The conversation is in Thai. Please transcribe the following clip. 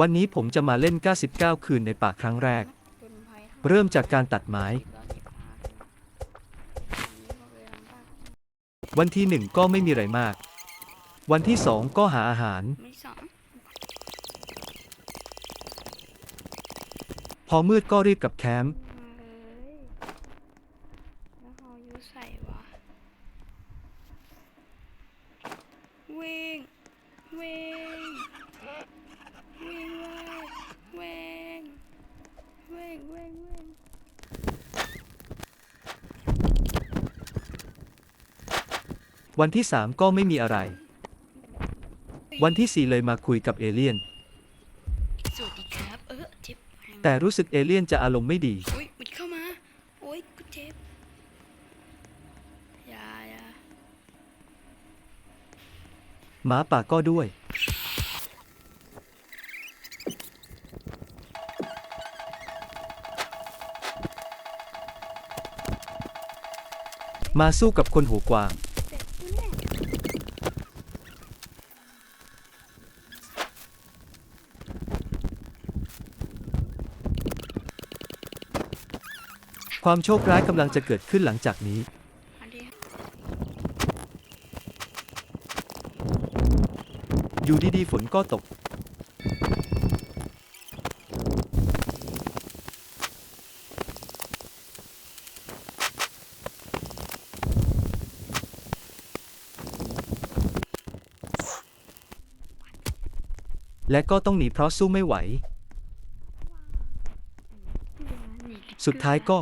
วันนี้ผมจะมาเล่น 99 คืนในป่าครั้งแรก เริ่มจากการตัดไม้ วันที่หนึ่งก็ไม่มีอะไรมาก วันที่สองก็หาอาหาร พอมืดก็รีบกลับแคมป์วิ่งวิ่งวิ่งวิ่งวิ่งวิ่งวิ่ง วันที่สามก็ไม่มีอะไร วันที่สี่เลยมาคุยกับเอเลี่ยน สวัสดีครับ เออเจ็บแต่รู้สึกเอเลี่ยนจะอารมณ์ไม่ดีอุ้ยมันเข้ามาโอ้ยกูเจ็บอย่าอย่าหมาป่าก็ด้วย มาสู้กับคนหัวกวาง เจ็บกูแน่ ความโชคร้ายกำลังจะเกิดขึ้นหลังจากนี้ อยู่ดีๆ ฝนก็ตก และก็ต้องหนีเพราะสู้ไม่ไหว สุดท้ายก็